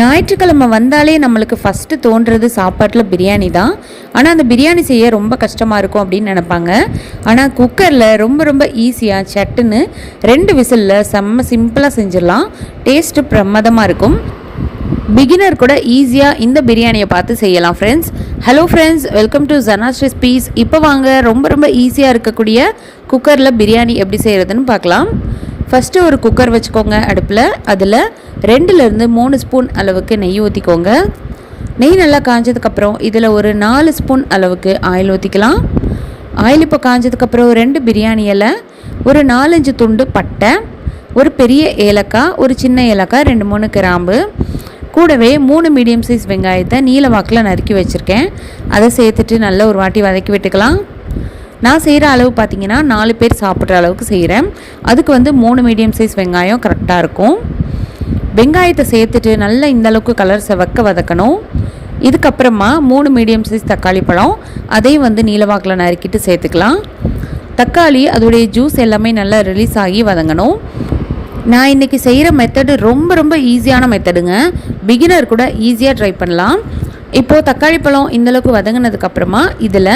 ஞாயிற்றுக்கிழமை வந்தாலே நம்மளுக்கு ஃபஸ்ட்டு தோன்றது சாப்பாட்டில் பிரியாணி தான். ஆனால் அந்த பிரியாணி செய்ய ரொம்ப கஷ்டமாக இருக்கும் அப்படின்னு நினைப்பாங்க. ஆனால் குக்கரில் ரொம்ப ரொம்ப ஈஸியாக சட்டுன்னு ரெண்டு விசிலில் செம்ம சிம்பிளாக செஞ்சிடலாம். டேஸ்ட்டு பிரமாதமாக இருக்கும். பிகினர் கூட ஈஸியாக இந்த பிரியாணியை பார்த்து செய்யலாம் friends hello friends welcome to Janas பீஸ் இப்போ வாங்க ரொம்ப ரொம்ப ஈஸியாக இருக்கக்கூடிய குக்கரில் பிரியாணி எப்படி செய்கிறதுன்னு பார்க்கலாம். ஃபஸ்ட்டு ஒரு குக்கர் வச்சுக்கோங்க அடுப்பில். அதில் ரெண்டுலேருந்து மூணு ஸ்பூன் அளவுக்கு நெய் ஊற்றிக்கோங்க நெய் நல்லா காஞ்சதுக்கப்புறம் இதில் ஒரு நாலு ஸ்பூன் அளவுக்கு ஆயில் ஊற்றிக்கலாம் ஆயில் இப்போ காஞ்சதுக்கப்புறம் ரெண்டு பிரியாணி இலை ஒரு நாலஞ்சு துண்டு பட்டை ஒரு பெரிய ஏலக்காய் ஒரு சின்ன ஏலக்காய் ரெண்டு மூணு கிராம்பு. கூடவே மூணு மீடியம் சைஸ் வெங்காயத்தை நீல வாக்கில் நறுக்கி வச்சுருக்கேன். அதை சேர்த்துட்டு நல்லா ஒரு வாட்டி வதக்கி விட்டுக்கலாம். நான் செய்கிற அளவு பார்த்தீங்கன்னா நாலு பேர் சாப்பிட்ற அளவுக்கு செய்கிறேன். அதுக்கு வந்து மூணு மீடியம் சைஸ் வெங்காயம் கரெக்டாக இருக்கும். வெங்காயத்தை சேர்த்துட்டு நல்லா இந்த அளவுக்கு கலர் செவக்க வதக்கணும். இதுக்கப்புறமா மூணு மீடியம் சைஸ் தக்காளி பழம் அதையும் வந்து நீலவாக்கில் நறுக்கிட்டு சேர்த்துக்கலாம். தக்காளி அதோடைய ஜூஸ் எல்லாமே நல்லா ரிலீஸ் ஆகி வதங்கணும். நான் இன்றைக்கி செய்கிற மெத்தடு ரொம்ப ரொம்ப ஈஸியான மெத்தடுங்க பிகினர் கூட ஈஸியாக ட்ரை பண்ணலாம். இப்போது தக்காளி பழம் இந்தளவுக்கு வதங்கினதுக்கப்புறமா இதில்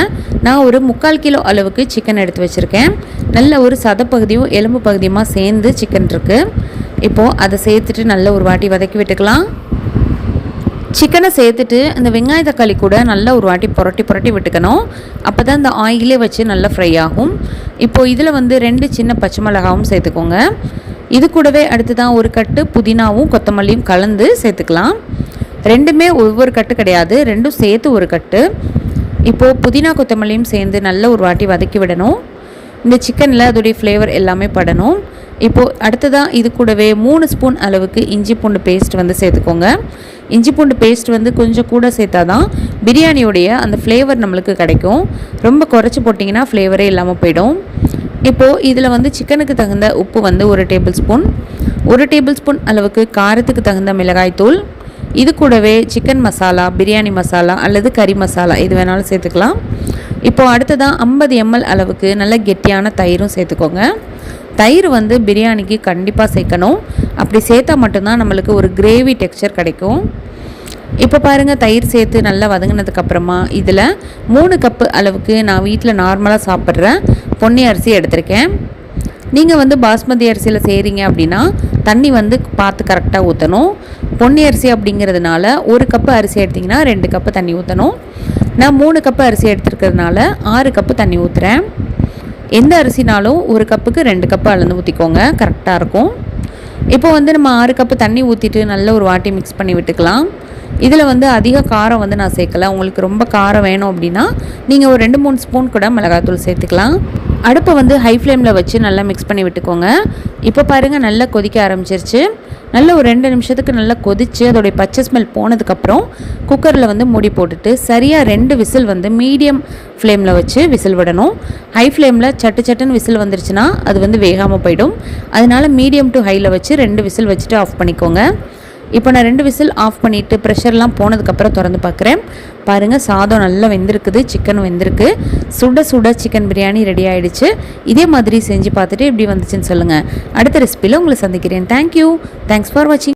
நான் ஒரு முக்கால் கிலோ அளவுக்கு சிக்கன் எடுத்து வச்சுருக்கேன். நல்ல ஒரு சதப்பகுதியும் எலும்பு பகுதியுமா சேர்ந்து சிக்கன் இருக்குது இப்போது அதை சேர்த்துட்டு நல்ல ஒரு வாட்டி வதக்கி விட்டுக்கலாம். சிக்கனை சேர்த்துட்டு இந்த வெங்காய தக்காளி கூட நல்லா ஒரு வாட்டி புரட்டி புரட்டி விட்டுக்கணும். அப்போ தான் இந்த ஆயிலே வச்சு நல்லா ஃப்ரை ஆகும். இப்போது இதில் வந்து ரெண்டு சின்ன பச்சை மிளகாவும் சேர்த்துக்கோங்க. இது கூடவே அடுத்து தான் ஒரு கட்டு புதினாவும் கொத்தமல்லியும் கலந்து சேர்த்துக்கலாம். ரெண்டுமே ஒவ்வொரு கட்டு கிடையாது. ரெண்டும் சேர்த்து ஒரு கட்டு. இப்போது புதினா கொத்தமல்லியும் சேர்ந்து நல்ல ஒரு வாட்டி வதக்கி விடணும். இந்த சிக்கனில் அதோடைய ஃப்ளேவர் எல்லாமே படணும். இப்போது அடுத்ததாக இது கூடவே மூணு ஸ்பூன் அளவுக்கு இஞ்சி பூண்டு பேஸ்ட் வந்து சேர்த்துக்கோங்க. இஞ்சி பூண்டு பேஸ்ட் வந்து கொஞ்சம் கூட சேர்த்தா தான் பிரியாணியோடைய அந்த ஃப்ளேவர் நம்மளுக்கு கிடைக்கும். ரொம்ப குறைச்சி போட்டிங்கன்னா ஃப்ளேவரே இல்லாமல் போயிடும். இப்போது இதில் வந்து சிக்கனுக்கு தகுந்த உப்பு வந்து ஒரு டேபிள் ஸ்பூன். ஒரு டேபிள் ஸ்பூன் அளவுக்கு காரத்துக்கு தகுந்த மிளகாய்த்தூள். இது கூடவே சிக்கன் மசாலா பிரியாணி மசாலா அல்லது கறி மசாலா இது வேணாலும் சேர்த்துக்கலாம். இப்போது அடுத்ததாக ஐம்பது எம்எல் அளவுக்கு நல்ல கெட்டியான தயிரும் சேர்த்துக்கோங்க. தயிர் வந்து பிரியாணிக்கு கண்டிப்பாக சேர்க்கணும். அப்படி சேர்த்தா மட்டும்தான் நம்மளுக்கு ஒரு கிரேவி டெக்ஸ்சர் கிடைக்கும். இப்போ பாருங்கள் தயிர் சேர்த்து நல்லா வதங்கினதுக்கப்புறமா இதில் மூணு கப்பு அளவுக்கு நான் வீட்டில் நார்மலாக சாப்பிட்ற பொன்னி அரிசி எடுத்திருக்கேன். நீங்கள் வந்து பாஸ்மதி அரிசியில் செய்கிறீங்க அப்படின்னா தண்ணி வந்து பார்த்து கரெக்டாக ஊற்றணும் பொன்னி அரிசி அப்படிங்கிறதுனால ஒரு கப்பு அரிசி எடுத்திங்கன்னா ரெண்டு கப்பு தண்ணி ஊற்றணும் நான் மூணு கப்பு அரிசி எடுத்துருக்கிறதுனால ஆறு கப்பு தண்ணி ஊற்றுறேன் எந்த அரிசினாலும் ஒரு கப்புக்கு ரெண்டு கப்பு அளந்து ஊற்றிக்கோங்க கரெக்டாக இருக்கும். இப்போ வந்து நம்ம ஆறு கப்பு தண்ணி ஊற்றிட்டு நல்ல ஒரு வாட்டி மிக்ஸ் பண்ணி விட்டுக்கலாம். இதில் வந்து அதிக காரம் வந்து நான் சேர்க்கல. உங்களுக்கு ரொம்ப காரம் வேணும் அப்படின்னா நீங்கள் ஒரு ரெண்டு மூணு ஸ்பூன் கூட மிளகாத்தூள் சேர்த்துக்கலாம். அடுப்பை வந்து ஹை ஃப்ளேமில் வச்சு நல்லா மிக்ஸ் பண்ணி விட்டுக்கோங்க. இப்போ பாருங்கள் நல்லா கொதிக்க ஆரம்பிச்சிருச்சு. நல்ல ஒரு ரெண்டு நிமிஷத்துக்கு நல்லா கொதித்து அதோடைய பச்சை ஸ்மெல் போனதுக்கப்புறம் குக்கரில் வந்து மூடி போட்டுட்டு சரியாக ரெண்டு விசில் வந்து மீடியம் ஃப்ளேமில் வச்சு விசில் விடணும். ஹை ஃப்ளேமில் சட்டு சட்டுன்னு விசில் வந்துருச்சுன்னா அது வந்து வேகாமல் போயிடும். அதனால் மீடியம் டு ஹையில் வச்சு ரெண்டு விசில் வச்சுட்டு ஆஃப் பண்ணிக்கோங்க. இப்போ நான் ரெண்டு விசில் ஆஃப் பண்ணிவிட்டு ப்ரெஷர்லாம் போனதுக்கப்புறம் திறந்து பார்க்குறேன். பாருங்கள் சாதம் நல்லா வெந்திருக்குது சிக்கன் வெந்திருக்கு. சுட சுட சிக்கன் பிரியாணி ரெடி ஆகிடுச்சு இதே மாதிரி செஞ்சு பார்த்துட்டு எப்படி வந்துச்சுன்னு சொல்லுங்கள் அடுத்த ரெசிபியில் உங்களை சந்திக்கிறேன். தேங்க்யூ தேங்க்ஸ் ஃபார் வாட்சிங்